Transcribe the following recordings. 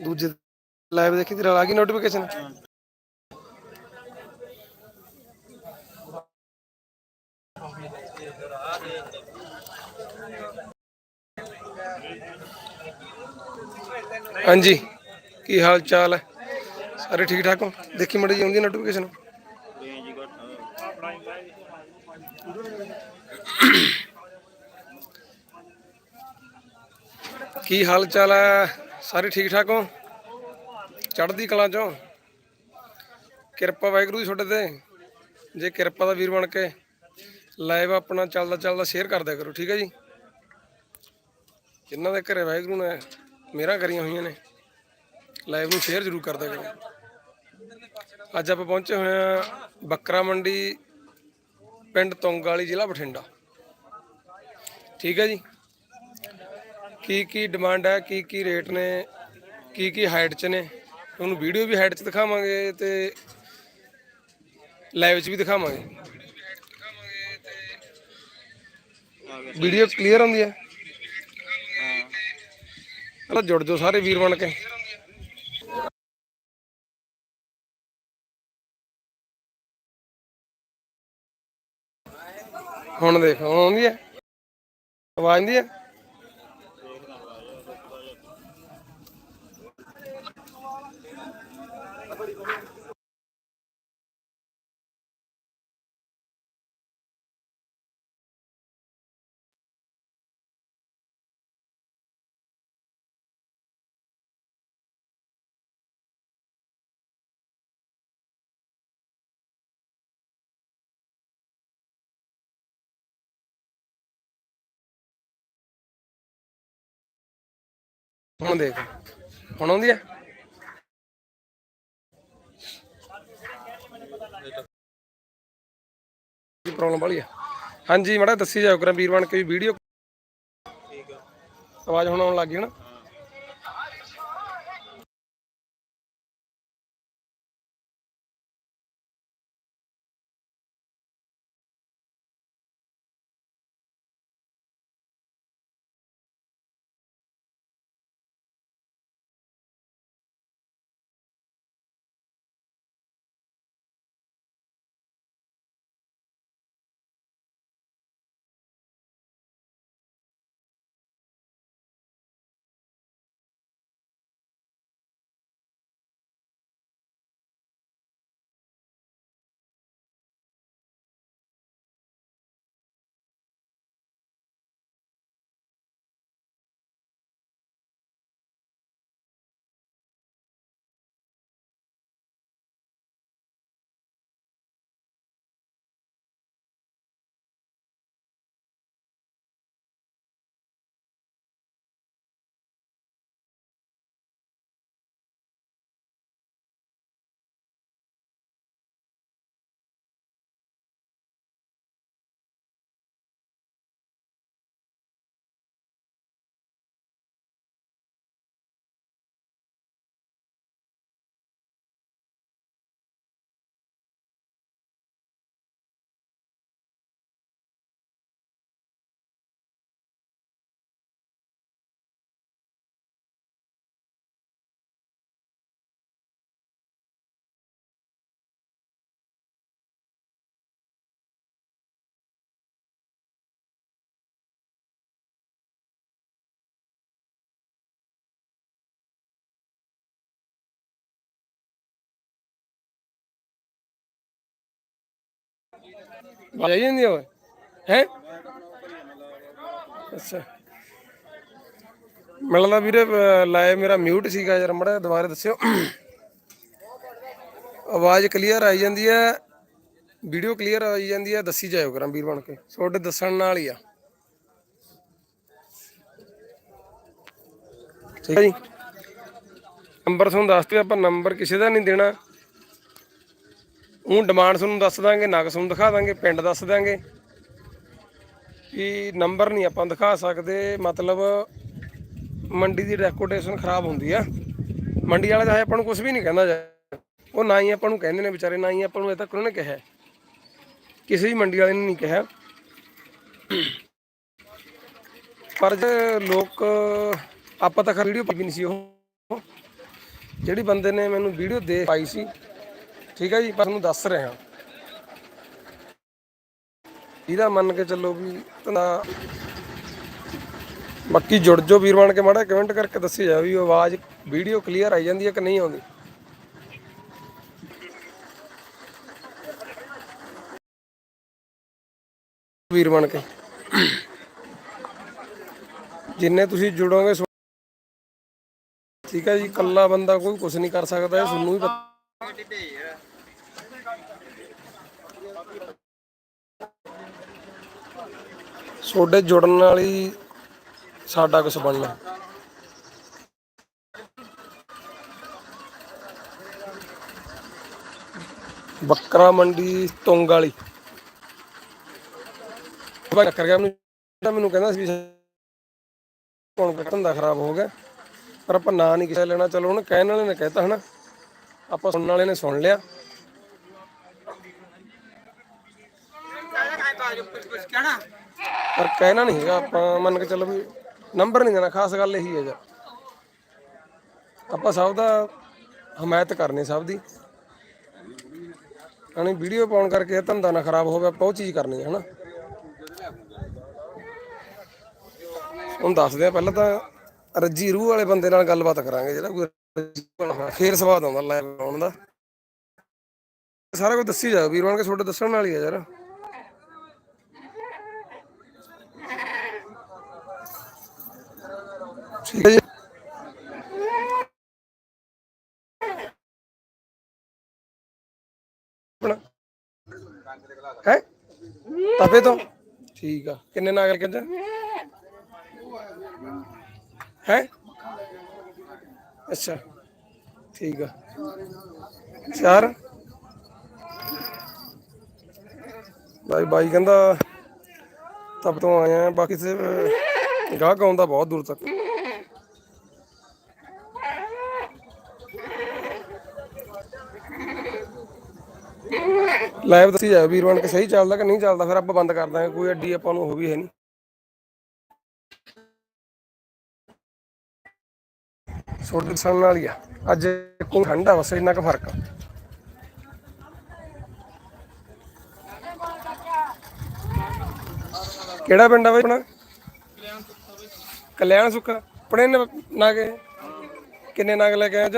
ਦੂਜੇ ਲਾਈਵ ਦੇਖੀ ਤੇਰਾ ਆ ਗਈ ਨੋਟੀਫਿਕੇਸ਼ਨ ਹਾਂਜੀ, ਕੀ ਹਾਲ ਚਾਲ ਹੈ? ਸਾਰੇ ਠੀਕ ਠਾਕ ਹੋ? ਦੇਖੀ ਮੜੀ ਜੀ ਆਉਂਦੀ ਨੋਟੀਫਿਕੇਸ਼ਨ ਕੀ ਹਾਲ ਚਾਲ ਹੈ? ਸਾਰੇ ਠੀਕ ਠਾਕ ਹੋ? ਚੜ੍ਹਦੀ ਕਲਾ ਚੋਂ? ਕਿਰਪਾ ਵਾਹਿਗੁਰੂ ਦੀ ਤੁਹਾਡੇ ਤੇ। ਜੇ ਕਿਰਪਾ ਦਾ ਵੀਰ ਬਣ ਕੇ ਲਾਈਵ ਆਪਣਾ ਚੱਲਦਾ ਚੱਲਦਾ ਸ਼ੇਅਰ ਕਰ ਦਿਆ ਕਰੋ, ਠੀਕ ਹੈ ਜੀ? ਜਿਨ੍ਹਾਂ ਦੇ ਘਰੇ ਵਾਹਿਗੁਰੂ ਨੇ ਮੇਰਾ ਕਰੀਆਂ ਹੋਈਆਂ ਨੇ ਲਾਈਵ ਨੂੰ ਸ਼ੇਅਰ ਜ਼ਰੂਰ ਕਰ ਦਿਆ ਕਰੋ। ਅੱਜ ਆਪਾਂ ਪਹੁੰਚੇ ਹੋਏ ਆ ਬੱਕਰਾ ਮੰਡੀ, ਪਿੰਡ ਤੁੰਗ ਵਾਲੀ ਜ਼ਿਲ੍ਹਾ ਬਠਿੰਡਾ। ਠੀਕ ਹੈ ਜੀ? ਕੀ ਕੀ ਡਿਮਾਂਡ ਹੈ, ਕੀ ਕੀ ਰੇਟ ਨੇ, ਕੀ ਕੀ ਹਾਈਟ 'ਚ ਨੇ? ਤੁਹਾਨੂੰ ਵੀਡੀਓ ਵੀ ਹਾਈਟ 'ਚ ਦਿਖਾਵਾਂਗੇ ਤੇ ਲਾਈਵ 'ਚ ਵੀ ਦਿਖਾਵਾਂਗੇ। ਵੀਡੀਓ ਕਲੀਅਰ ਆਉਂਦੀ ਹੈ? ਪਹਿਲਾਂ ਜੁੜ ਜਾਓ ਸਾਰੇ ਵੀਰ ਬਣ ਕੇ। ਹੁਣ ਦੇਖੋ ਆਉਂਦੀ ਹੈ? ਆਵਾਜ਼ ਆਉਂਦੀ ਹੈ? ਹੁਣ ਦੇਖ। ਹੁਣ ਆਉਂਦੀ ਹੈ ਕੀ ਪ੍ਰੋਬਲਮ ਵਾਲੀ ਹੈ ਹਾਂਜੀ ਮੜਾ ਦੱਸੀ ਜਾਓ ਕਰਾਂ ਵੀਰ ਬਣ ਕੇ ਵੀ ਵੀਡੀਓ ਠੀਕ ਆ। ਆਵਾਜ਼ ਹੁਣ ਆਉਣ ਲੱਗ ਗਈ ਨਾ? ਆਵਾਜ਼ ਜਾਂਦੀ ਓਏ ਹੈ ਅੱਛਾ ਮਿਲਦਾ ਵੀਰੇ ਲਾਏ ਮੇਰਾ ਮਿਊਟ ਸੀਗਾ ਯਾਰ, ਮੜਾ ਦੁਬਾਰਾ ਦੱਸਿਓ। ਆਵਾਜ਼ ਕਲੀਅਰ ਆਈ ਜਾਂਦੀ ਹੈ। ਵੀਡੀਓ ਕਲੀਅਰ ਆਈ ਜਾਂਦੀ ਹੈ, ਦੱਸੀ ਜਾਇਓ ਕਰਾਂ ਵੀਰ ਬਣ ਕੇ। ਤੁਹਾਡੇ ਦੱਸਣ ਨਾਲ ਹੀ ਆ। ਠੀਕ ਹੈ ਜੀ। ਨੰਬਰ ਤੁਹਾਨੂੰ ਦੱਸ ਦਿਓ, ਆਪਾਂ ਨੰਬਰ ਕਿਸੇ ਦਾ ਨਹੀਂ ਦੇਣਾ। ਉਹ ਡਿਮਾਂਡ ਤੁਹਾਨੂੰ ਦੱਸ ਦਾਂਗੇ ਨਗ ਤੁਹਾਨੂੰ ਦਿਖਾ ਦਾਂਗੇ, ਪਿੰਡ ਦੱਸ ਦਾਂਗੇ ਕਿ ਨੰਬਰ ਨਹੀਂ ਆਪਾਂ ਦਿਖਾ ਸਕਦੇ, ਮਤਲਬ ਮੰਡੀ ਦੀ ਰੈਕੋਟੇਸ਼ਨ ਖਰਾਬ ਹੁੰਦੀ ਆ। ਮੰਡੀ ਵਾਲੇ ਦਾ ਆਪਾਂ ਨੂੰ ਕੁਝ ਵੀ ਨਹੀਂ ਕਹਿੰਦਾ ਉਹ ਨਾ ਹੀ ਆਪਾਂ ਨੂੰ ਕਹਿੰਦੇ ਨੇ ਵਿਚਾਰੇ, ਨਾ ਹੀ ਆਪਾਂ ਨੂੰ ਇਹ ਤੱਕ ਉਹਨੇ ਕਿਹਾ। ਕਿਸੇ ਵੀ ਮੰਡੀ ਵਾਲੇ ਨੇ ਨਹੀਂ ਕਿਹਾ। ਪਰ ਜੇ ਲੋਕ, ਆਪਾਂ ਤਾਂ ਖਰ ਵੀਡੀਓ ਵੀ ਨਹੀਂ ਸੀ ਉਹ। ਜਿਹੜੀ ਬੰਦੇ ਨੇ ਮੈਨੂੰ ਵੀਡੀਓ ਦੇ ਪਾਈ ਸੀ ਠੀਕ ਹੈ ਜੀ ਪਰ ਤੁਹਾਨੂੰ ਦੱਸ ਰਿਹਾ। ਇਹਦਾ ਮੰਨ ਕੇ ਚੱਲੋ ਵੀ ਤਾਂ ਬਾਕੀ ਜੁੜ ਜੋ ਵੀਰ ਬਣ ਕੇ, ਮਾੜਾ ਕਮੈਂਟ ਕਰਕੇ ਦੱਸੀ ਜਾ ਵੀ ਆਵਾਜ਼ ਵੀਡੀਓ ਕਲੀਅਰ ਆਈ ਜਾਂਦੀ ਹੈ ਕਿ ਨਹੀਂ ਆਉਂਦੀ। ਵੀਰ ਬਣ ਕੇ। ਜਿੰਨੇ ਤੁਸੀਂ ਜੁੜੋਗੇ ਠੀਕ ਹੈ ਜੀ, ਇਕੱਲਾ ਬੰਦਾ ਕੋਈ ਕੁਝ ਨਹੀਂ ਕਰ ਸਕਦਾ, ਇਹ ਤੁਹਾਨੂੰ ਵੀ ਪਤਾ ਤੁਹਾਡੇ ਜੁੜਨ ਨਾਲ ਹੀ ਸਾਡਾ ਕੁਝ ਬਣਨਾ। ਬੱਕਰਾ ਮੰਡੀ ਤੁੰਗ ਵਾਲੀ। ਮੈਂ ਟੱਕਰ ਗਿਆ, ਮੈਨੂੰ ਮੈਨੂੰ ਕਹਿੰਦਾ ਸੀ ਵੀ ਕੌਣ ਧੰਦਾ ਖਰਾਬ ਹੋ ਗਿਆ, ਪਰ ਆਪਾਂ ਨਾਂ ਨਹੀਂ ਕਿਸੇ ਲੈਣਾ, ਚਲੋ ਉਹਨੇ ਕਹਿਣ ਵਾਲੇ ਨੇ ਕਹਿਤਾ ਹਨਾ। ਆਪਾਂ ਸੁਣਨ ਵਾਲੇ ਨੇ ਸੁਣ ਲਿਆ। ਪਰ ਕਹਿਣਾ ਨਹੀਂ ਹੈਗਾ, ਆਪਾਂ ਮੰਨ ਕੇ ਚੱਲੋ ਵੀ ਨੰਬਰ ਨਹੀਂ ਦੇਣਾ, ਖਾਸ ਗੱਲ ਇਹੀ ਹੈ ਜੀ। ਆਪਾਂ ਸਭ ਦਾ ਹਮਾਇਤ ਕਰਨੀ ਸਭ ਦੀ। ਹਣੀ ਵੀਡੀਓ ਪਾਉਣ ਕਰਕੇ ਇਹ ਧੰਦਾ ਨਾ ਖਰਾਬ ਹੋਵੇ, ਆਪਾਂ ਉਹ ਚੀਜ਼ ਕਰਨੀ ਹੈ, ਹਨਾ। ਹੁਣ ਦੱਸਦੇ ਆ, ਪਹਿਲਾਂ ਤਾਂ ਰੱਜੀ ਰੂਹ ਵਾਲੇ ਬੰਦੇ ਨਾਲ ਗੱਲਬਾਤ ਕਰਾਂਗੇ, ਜਿਹੜਾ ਕੋਈ ਫੇਰ ਸਵਾਦ ਆਉਂਦਾ ਲਾਈਵ ਆਉਣ ਦਾ। ਸਾਰਾ ਕੁਝ ਦੱਸੀ ਜਾਓ ਵੀਰ ਕੇ ਤੁਹਾਡੇ ਦੱਸਣ ਨਾਲ ਹੀ ਯਾਰ। ਠੀਕ ਹੈ ਜੀ। ਹੈ? ਤਪੇ ਤੋਂ? ਠੀਕ ਆ। ਕਿੰਨੇ ਨਾਗਲ ਕਹਿੰਦਾ ਹੈ? ਅੱਛਾ, ਠੀਕ ਆ। ਚਾਰ। ਬਾਈ ਬਾਈ ਕਹਿੰਦਾ ਤਬ ਤੋਂ ਆਇਆ ਬਾਕੀ ਸੇ ਗਾਹਕ ਆਉਂਦਾ ਬਹੁਤ ਦੂਰ ਤੱਕ। ਲਾਈਵ ਦੱਸੀ ਜਾਓ ਵੀਰ ਬਣ ਕੇ ਸਹੀ ਚੱਲਦਾ ਕਿ ਨਹੀਂ ਚੱਲਦਾ, ਫਿਰ ਆਪਾਂ ਬੰਦ ਕਰ ਦਾਂਗੇ, ਕੋਈ ਅੱਡੀ ਆਪਾਂ ਨੂੰ ਹੋ ਵੀ ਹੈ ਨਹੀਂ। ਛੋਟੇ ਸਣ ਨਾਲ ਹੀ ਆ। ਅੱਜ ਕੋਈ ਠੰਡਾ ਬਸ ਇੰਨਾ ਕੁ ਫ਼ਰਕ ਆ। ਕਿਹੜਾ ਪਿੰਡ ਆ ਬਈ ਆਪਣਾ? ਕਲਿਆਣ ਸੁੱਖਾ। ਆਪਣੇ ਨੇ ਨਾਗੇ? ਕਿੰਨੇ ਨਾਗ ਲੈ ਕੇ ਆਏ ਅੱਜ?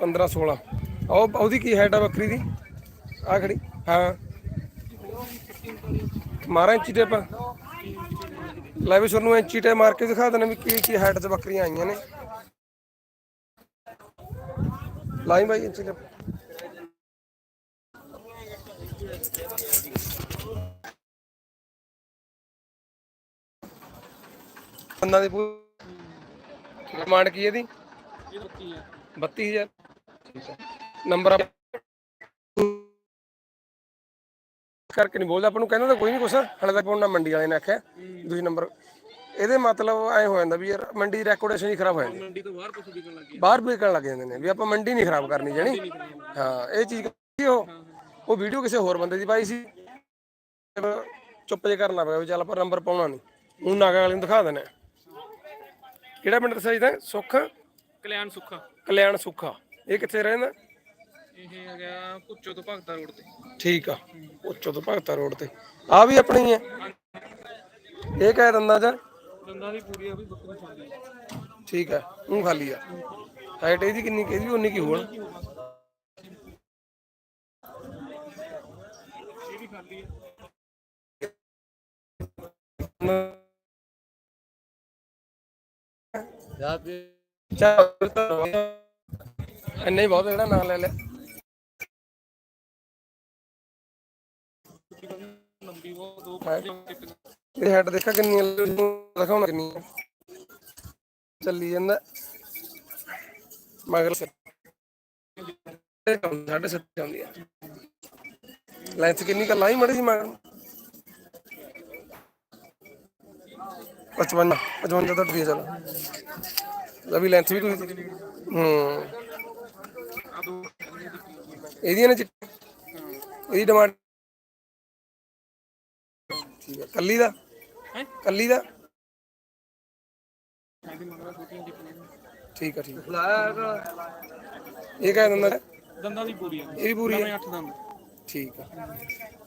15 16 ਉਹ ਉਹਦੀ ਕੀ ਹੈਟ ਆ ਬੱਕਰੀ ਦੀ? ਆ ਖੜੀ। ਹਾਂ। ਮਾਰਾਂ ਇੰਚੀ ਟੇਪ। ਲੈ ਵੀ ਤੁਹਾਨੂੰ ਇੰਚੀ ਟੇਪ ਮਾਰ ਕੇ ਦਿਖਾ ਦੇਣਾ ਵੀ ਕੀ ਕੀ ਹਾਈਟ 'ਚ ਬੱਕਰੀਆਂ ਆਈਆਂ ਨੇ। ਲਾਈ ਬਾਈ ਇੰਚੀ ਟੇਪ ਬੰਦਾਂ ਦੀ ਡਿਮਾਂਡ ਕੀ ਇਹਦੀ? 32000 ਠੀਕ ਨੰਬਰ ਆਪ- ਕਰਕੇ ਨਹੀਂ ਬੋਲਦਾ। ਆਪਾਂ ਨੂੰ ਕਹਿੰਦਾ ਤਾਂ ਕੋਈ ਨਹੀਂ ਕੁਛ। ਹਲੇ ਤੱਕ ਉਹਨਾਂ ਮੰਡੀ ਵਾਲੇ ਨੇ ਆਖਿਆ ਤੁਸੀਂ ਨੰਬਰ ਇਹਦੇ ਮਤਲਬ ਐ ਹੋ ਜਾਂਦਾ ਵੀ ਯਾਰ ਮੰਡੀ ਦੀ ਰੈਕੋਰਡੇਸ਼ਨ ਹੀ ਖਰਾਬ ਹੋ ਜਾਂਦੀ। ਮੰਡੀ ਤੋਂ ਬਾਹਰ ਕੁਛ ਵਿਕਣ ਲੱਗ ਗਿਆ ਬਾਹਰ ਵਿਕਣ ਲੱਗ ਜਾਂਦੇ ਨੇ ਵੀ ਆਪਾਂ ਮੰਡੀ ਨਹੀਂ ਖਰਾਬ ਕਰਨੀ ਜਾਣੀ। ਹਾਂ ਇਹ ਚੀਜ਼ ਕੀ ਉਹ। ਉਹ ਵੀਡੀਓ ਕਿਸੇ ਹੋਰ ਬੰਦੇ ਦੀ ਪਾਈ ਸੀ। ਚੁੱਪ ਜੇ ਕਰਨਾ ਪਿਆ ਵੀ ਚੱਲ ਆਪਾਂ ਨੰਬਰ ਪਾਉਣਾ ਨਹੀਂ ਉਹ ਨਾਗਾ ਵਾਲੇ ਨੂੰ ਦਿਖਾ ਦੇਣਾ ਕਿਹੜਾ ਪਿੰਡ ਦੱਸਿਆ ਜੀ ਤਾਂ? ਸੁੱਖ? ਕਲਿਆਣ ਸੁੱਖਾ। ਕਲਿਆਣ ਸੁੱਖਾ। ਇਹ ਕਿੱਥੇ ਰਹਿੰਦਾ? ਇਹ ਹੈਗਾ ਪੁੱਚੋ ਤੋਂ ਭਗਤਾ ਰੋਡ ਤੇ। ਠੀਕ ਆ ਉੱਚੋ ਤੋਂ ਭਗਤਾ ਰੋਡ ਤੇ। ਆ ਵੀ ਆਪਣੀ ਹੈ। ਇਹ ਕਹਿ ਦਿੰਦਾ ਜਾਂ ਦੰਦਾਂ ਦੀ ਪੂਰੀ ਆ ਵੀ ਬੱਕਰੀ ਚੱਲਦੀ ਠੀਕ ਆ ਉਹ ਖਾਲੀ ਆ। ਹਾਈਟ ਇਹਦੀ ਕਿੰਨੀ ਇਹਦੀ ਵੀ ਉਨੀ ਕੀ ਹੋਣ ਇਹ ਵੀ ਖਾਲੀ ਹੈ ਚੱਲ ਇੰਨਾ ਹੀ ਬਹੁਤ ਜਿਹੜਾ ਨਾਂ ਲੈ ਲਿਆ। ਲੰਬੀ ਉਹ ਦੋ ਇਹ ਹੈਡ ਦੇਖਾ ਕਿੰਨੀ ਦਿਖਾਉਣਾ ਕਿੰਨੀ। ਚੱਲੀ ਜਾਂਦਾ। ਮਗਰ ਸੇ ਸਾਢੇ ਸੱਤ ਆਉਂਦੀ ਆ। ਲੈਂਥ ਕਿੰਨੀ ਕਰ ਲਾਈ ਮੜੀ ਸੀ ਮਗਰ 55 55 ਤਾਂ ਠੀਕ ਚਲੋ। ਵੀ ਲੈਂਥ ਵੀ ਕੋਈ ਹੂੰ। ਆ ਦੋ। ਇਹਦੀਆਂ ਨੇ ਚਿੱਟ- ਇਹਦੀ ਡਿਮਾਂਡ ਠੀਕ ਹੈ ਕੱਲੀ ਦਾ? ਹੈਂ? ਕੱਲੀ ਦਾ? ਠੀਕ ਆ ਠੀਕ ਆ। ਇਹ ਕਹਿ ਦਿੰਦਾ ਦੰਦਾਂ ਦੀ ਪੂਰੀ ਆ। ਇਹ ਵੀ ਪੂਰੀ ਹੈ ਅੱਠ ਦੰਦ। ਠੀਕ ਆ।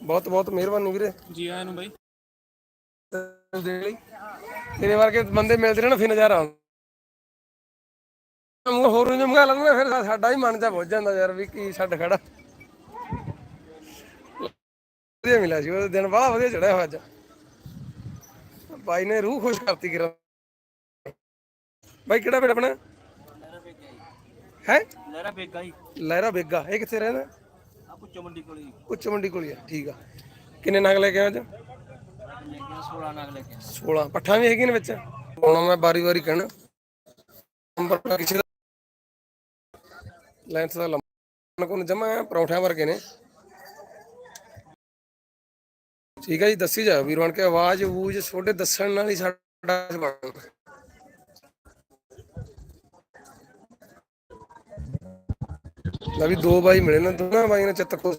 ਬਹੁਤ ਬਹੁਤ ਮਿਹਰਬਾਨੀ ਵੀਰੇ। ਜੀ ਆਇਆਂ ਨੂੰ ਬਾਈ। ਦੇ ਲਈ। ਤੇਰੇ ਵਰਗੇ ਬੰਦੇ ਮਿਲਦੇ ਨੇ ਨਾ ਫਿਰ ਨਜ਼ਾਰਾ ਆਉਂਦਾ। ਹੋਰ ਨੂੰ ਮੰਗਾ ਲੈਂਦਾ ਫਿਰ ਸਾਡਾ ਹੀ ਮਨ ਜਾ ਬੁੱਝ ਜਾਂਦਾ ਯਾਰ ਵੀ ਕੀ ਛੱਡ ਖੜਾ। ਵਧੀਆ ਮਿਲਿਆ ਸੀ ਉਹ ਦਿਨ ਬੜਾ ਵਧੀਆ ਚੜਿਆ ਹੋਇਆ ਅੱਜ। ਬਾਈ ਨੇ ਰੂਹ ਖੁਸ਼ ਕਰਤੀ ਕਿਰਾ ਬਾਈ ਕਿਹੜਾ ਪਿੰਡ ਆਪਣਾ? ਹੈ? ਲਹਿਰਾ ਬੇਗਾ ਹੀ ਲਹਿਰਾ ਬੇਗਾ ਇਹ ਕਿੱਥੇ ਰਹਿੰਦਾ? ਆ ਪੁੱਚੋ ਮੰਡੀ ਕੋਲ ਹੀ ਉੱਚ ਮੰਡੀ ਕੋਲ ਹੀ ਆ ਠੀਕ ਆ। ਕਿੰਨੇ ਨਗ ਲੈ ਕੇ ਆਇਆ ਅੱਜ? ਲੈ ਗਿਆ 16 ਨਾਗ ਲੈ ਕੇ 16 ਪੱਠਾਂ ਵੀ ਹੈਗੀਆਂ ਨੇ ਵਿੱਚ? ਹੁਣ ਮੈਂ ਬਾਰੀ ਬਾਰੀ ਕਹਿਣਾ ਨੰਬਰ ਕਿਸੇ ਦਾ ਲੈਂਥ ਦਾ ਲੰਬਾ ਕੋਨ ਜਮਾ ਪਰੌਂਠਿਆਂ ਵਰਗੇ ਨੇ। ਠੀਕ ਹੈ ਜੀ, ਦੱਸੀ ਜਾ ਵੀਰ ਬਣ ਕੇ, ਆਵਾਜ਼ ਵੂਜ ਛੋਟੇ ਦੱਸਣ ਨਾਲ ਹੀ ਸਾਡਾ ਬਣ ਲੈ ਵੀ ਦੋ ਬਾਈ ਮਿਲੇ ਨੇ, ਦੋਨਾਂ ਬਾਈ ਨੇ ਚਿੱਤ ਖੋਸ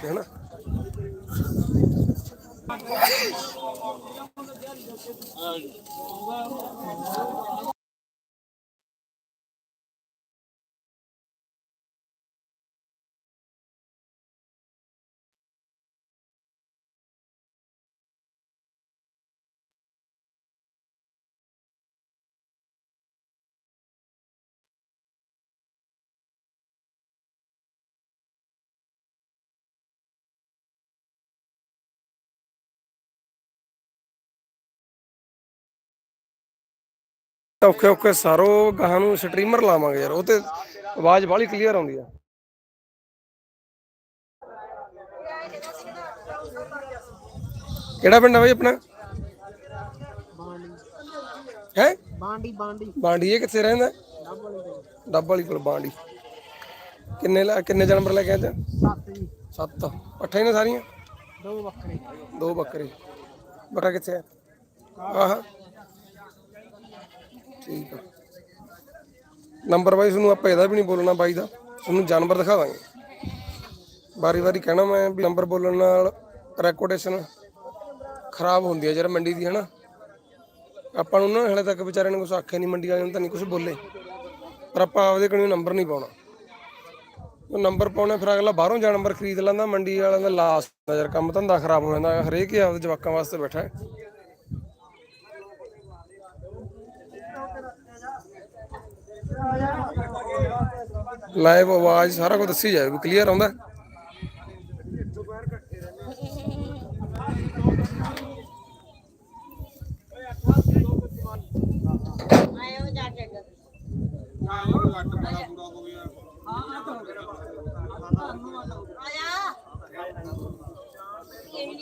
ਕੇ, ਹਨਾ। ਔਖੇ ਔਖੇ ਸਾਰੋ ਗਾਹਾਂ ਨੂੰ ਸਟ੍ਰੀਮਰ ਲਾਵਾਂਗੇ ਯਾਰ ਉਹ ਤੇ ਆਵਾਜ਼ ਬਾਹਲੀ ਕਲੀਅਰ ਆਉਂਦੀ ਆ। ਕਿਹੜਾ ਪਿੰਡ ਆ ਬਈ ਆਪਣਾ? ਹੈ? ਬਾਂਡੀ ਬਾਂਡੀ। ਬਾਂਡੀ ਇਹ ਕਿੱਥੇ ਰਹਿੰਦਾ? ਡੱਬ ਵਾਲੀ ਕੋਲ ਬਾਂਡੀ। ਕਿੰਨੇ ਲੈ ਕਿੰਨੇ ਜਾਨਵਰ ਲੈ ਕੇ ਆਇਆ ਸੱਤ ਜੀ। ਸੱਤ। ਪੱਠੇ ਹੀ ਨੇ ਸਾਰੀਆਂ? ਦੋ ਬੱਕਰੇ। ਦੋ ਬੱਕਰੇ। ਬੱਕਰਾ ਕਿੱਥੇ ਆ? ਆਹ। ਠੀਕ ਆ। ਨੰਬਰ ਵਾਈਜ਼ ਤੁਹਾਨੂੰ ਆਪਾਂ ਇਹਦਾ ਵੀ ਨਹੀਂ ਬੋਲਣਾ ਬਾਈ ਦਾ ਤੁਹਾਨੂੰ ਜਾਨਵਰ ਦਿਖਾ ਦਾਂਗੇ। ਵਾਰੀ ਵਾਰੀ ਕਹਿਣਾ ਮੈਂ ਵੀ ਨੰਬਰ ਬੋਲਣ ਨਾਲ ਰੈਕੋਰਡੇਸ਼ਨ ਖਰਾਬ ਹੁੰਦੀ ਹੈ ਯਾਰ ਮੰਡੀ ਦੀ, ਹਨਾ? ਆਪਾਂ ਨੂੰ ਨਾ ਹਲੇ ਤੱਕ ਵਿਚਾਰਿਆਂ ਨੇ ਕੁਝ ਆਖਿਆ ਨਹੀਂ ਮੰਡੀ ਵਾਲਿਆਂ ਨੂੰ ਤਾਂ ਨਹੀਂ ਕੁਝ ਬੋਲੇ। ਪਰ ਆਪਾਂ ਆਪਦੇ ਕੋਲੋਂ ਨੰਬਰ ਨਹੀਂ ਪਾਉਣਾ। ਉਹ ਨੰਬਰ ਪਾਉਣਾ, ਫਿਰ ਅਗਲਾ ਬਾਹਰੋਂ ਜਾਨਵਰ ਖਰੀਦ ਲੈਂਦਾ, ਮੰਡੀ ਵਾਲਿਆਂ ਦਾ ਲਾਸ ਹੁੰਦਾ ਯਾਰ, ਕੰਮ ਧੰਦਾ ਖਰਾਬ ਹੋ ਜਾਂਦਾ, ਹਰੇਕ ਹੀ ਆਪਦੇ ਜਵਾਕਾਂ ਵਾਸਤੇ ਬੈਠਾ ਹੈ। ਲਾਈਵ ਆਵਾਜ਼ ਸਾਰਾ ਕੁਝ ਦੱਸੀ ਜਾਵੇ ਕਲੀਅਰ ਆਉਂਦਾ?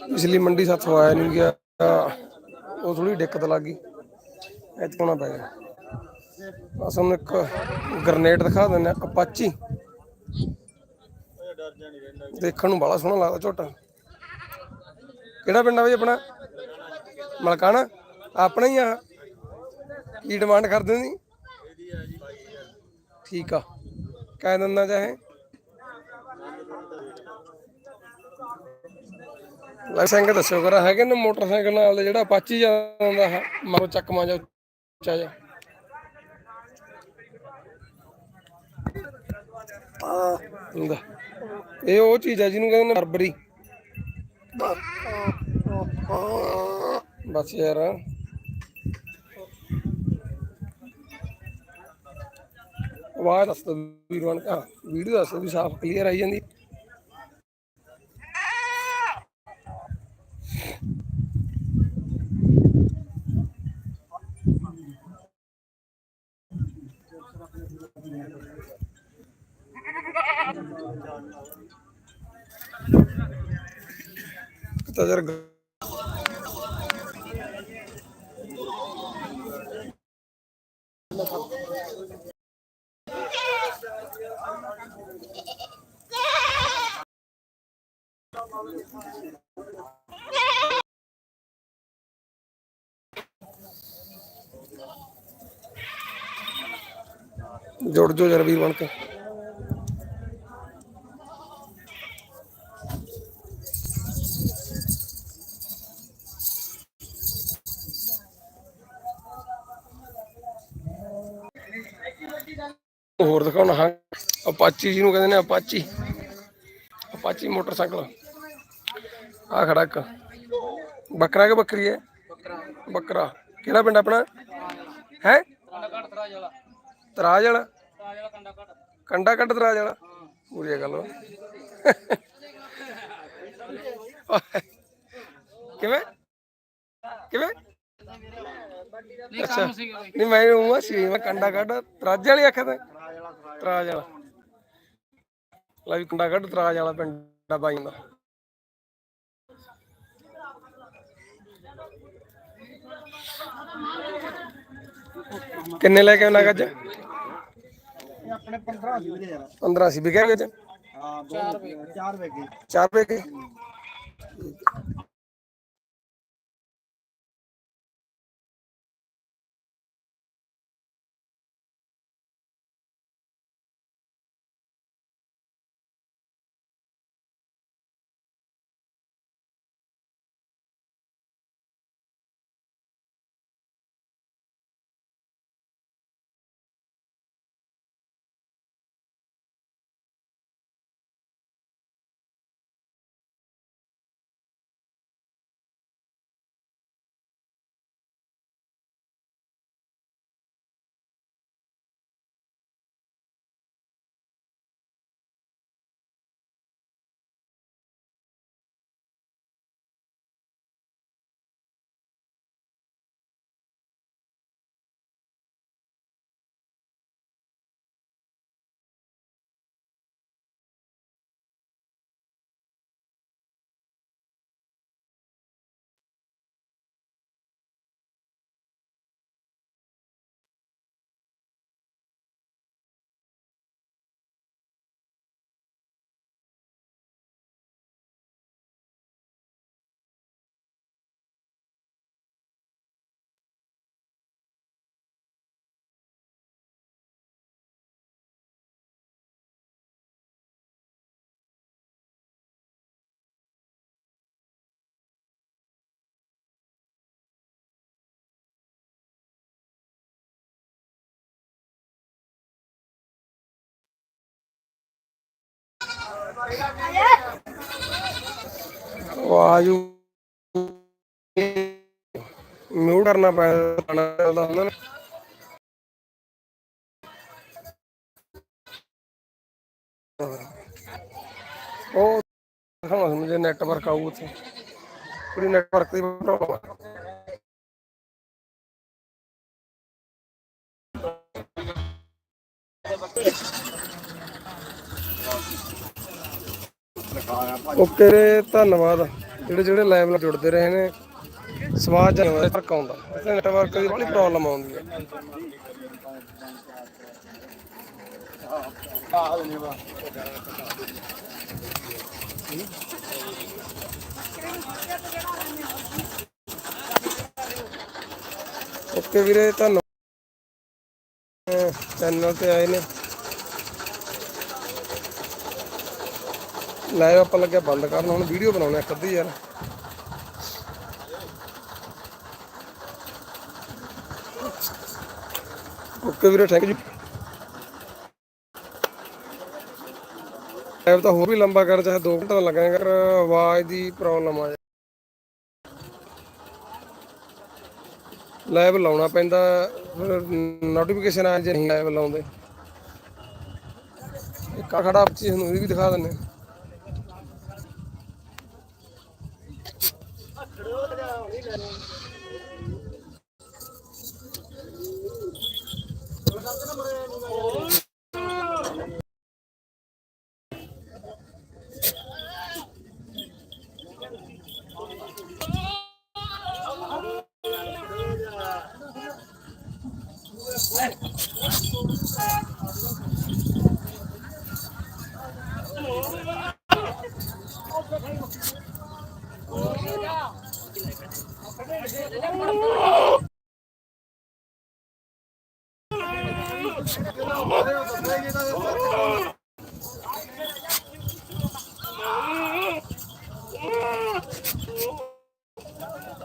ਪਿਛਲੀ ਮੰਡੀ ਸਾਥੋਂ ਆਇਆ ਨਹੀਂ ਗਿਆ, ਉਹ ਥੋੜੀ ਦਿੱਕਤ ਲੱਗ ਗਈ ਇੱਥੇ ਆਉਣਾ ਪੈ ਗਿਆ ਬਸ ਉਹਨੂੰ ਇੱਕ ਗ੍ਰਨੇਡ ਦਿਖਾ ਦਿੰਦੇ ਅਪਾਚੀ ਦੇਖਣ ਨੂੰ ਬੜਾ ਸੋਹਣਾ ਲੱਗਦਾ ਝੋਟਾ। ਕਿਹੜਾ ਪਿੰਡ ਆ ਬਈ ਆਪਣਾ? ਮਲਕਾਣਾ? ਆਪਣਾ ਹੀ ਆ। ਕੀ ਡਿਮਾਂਡ ਕਰਦੇ ਨੇ ਠੀਕ ਆ। ਕਹਿ ਦਿੰਦਾ ਚਾਹੇ। ਲਾਇਸੈਂਸ ਦੱਸਿਓ, ਕਰਾ ਹੈਗੇ ਨੇ ਮੋਟਰਸਾਈਕਲ ਨਾਲ ਜਿਹੜਾ ਅਪਾਚੀ ਜਾਂਦਾ ਹੈ ਚੱਕਮਾ ਜਾ, ਉੱਚਾ ਜਾ ਆ ਹੁੰਦਾ ਇਹ ਉਹ ਚੀਜ਼ ਹੈ ਜਿਹਨੂੰ ਕਹਿੰਦੇ ਨੇ ਬਰਬਰੀ। ਬਸ ਯਾਰ। ਆਵਾਜ਼ ਦੱਸ ਦੋ ਵੀਰਵਾਨ ਕਾ ਵੀਡੀਓ ਦੱਸ ਦਿਓ ਵੀ ਸਾਫ਼ ਕਲੀਅਰ ਆਈ ਜਾਂਦੀ। ਤਾਂ ਯਾਰ ਗ- ਜੁੜ ਜੋ ਯਾਰ ਵੀਰ ਬਣ ਕੇ। ਹੋਰ ਦਿਖਾਉਣਾ ਹਾਂ। ਅਪਾਚੀ ਜਿਹਨੂੰ ਕਹਿੰਦੇ ਨੇ ਅਪਾਚੀ। Apache motorcycle. ਆ ਖੜਾ ਇੱਕ। ਬੱਕਰਾ ਕਿ ਬੱਕਰੀ ਹੈ? ਬੱਕਰਾ। ਕਿਹੜਾ ਪਿੰਡ ਆਪਣਾ? ਹੈ? ਤਰਾਜ ਵਾਲਾ। ਕੰਡਾ ਕੱਢ ਤਰਾਜ ਵਾਲਾ। ਪੂਰੀ ਗੱਲ। ਕਿਵੇਂ? ਕਿਵੇਂ? ਅੱਛਾ। ਨਹੀਂ ਮੈਂ ਉਹ ਸੀ ਮੈਂ ਕੰਡਾ ਕੱਢ ਤਰਾਜ ਵਾਲੀ ਆਖਿਆ ਤਾਂ। ਤਰਾਜ ਵਾਲਾ ਲੈ ਵੀ ਕੰਡਾ ਕੱਢ ਤਰਾਜ ਵਾਲਾ ਪਿੰਡ ਬਾਈ ਦਾ। ਕਿੰਨੇ ਲੈ ਕੇ ਆਉਣਾ ਇਹ ਆਪਣੇ 15 ਦੀ ਵੀਰੇ ਯਾਰ। 15 ਸੀ ਵਿਕਿਆ ਵਿੱਚ ਹਾਂ 4 ਰੁਪਏ 4 ਰੁਪਏ ਆਜੂ। ਮਿਊਟ ਕਰਨਾ ਪੈਂਦਾ ਹੁੰਦਾ ਨਾ। ਉਹ ਦਿਖਾਉਣਾ ਨੈਟਵਰਕ ਆਊ ਉੱਥੇ। ਪੂਰੀ ਨੈਟਵਰਕ ਦੀ ਪ੍ਰੋਬਲਮ ਓਕੇ ਵੀਰੇ, ਧੰਨਵਾਦ। ਜਿਹੜੇ ਜਿਹੜੇ ਲਾਈਵ ਨਾਲ ਜੁੜਦੇ ਰਹੇ ਨੇ ਸਵਾਦ ਜਨਵਰ ਤੱਕ ਆਉਂਦਾ। ਇੱਥੇ ਨੈਟਵਰਕ ਦੀ ਬੜੀ ਪ੍ਰੋਬਲਮ ਆਉਂਦੀ ਹੈ। ਓਕੇ ਵੀਰੇ, ਧੰਨਵਾਦ। ਚੈਨਲ ਤੇ ਆਏ ਨੇ। ਲਾਈਵ ਆਪਾਂ ਲੱਗਿਆ ਬੰਦ ਕਰਨ, ਹੁਣ ਵੀਡੀਓ ਬਣਾਉਣਾ ਇੱਕ ਅੱਧੀ ਯਾਰ। ਓਕੇ ਵੀਰੇ ਥੈਂਕ ਯੂ ਲਾਈਵ ਤਾਂ ਹੋਰ ਵੀ ਲੰਬਾ ਕਰ, ਚਾਹੇ 2 ਘੰਟੇ ਦਾ ਲੱਗਾਂਗਾ ਕਰ ਆਵਾਜ਼ ਦੀ ਪ੍ਰੋਬਲਮ ਆ। ਜਾ ਲਾਈਵ ਲਾਉਣਾ ਪੈਂਦਾ, ਫਿਰ ਨੋਟੀਫਿਕੇਸ਼ਨ ਆ ਜੇ ਨਹੀਂ ਲਾਈਵ ਲਾਉਂਦੇ। ਇੱਕ ਖੜਾ ਚੀਜ਼ ਨੂੰ ਇਹ ਵੀ ਦਿਖਾ ਦਿੰਦੇ।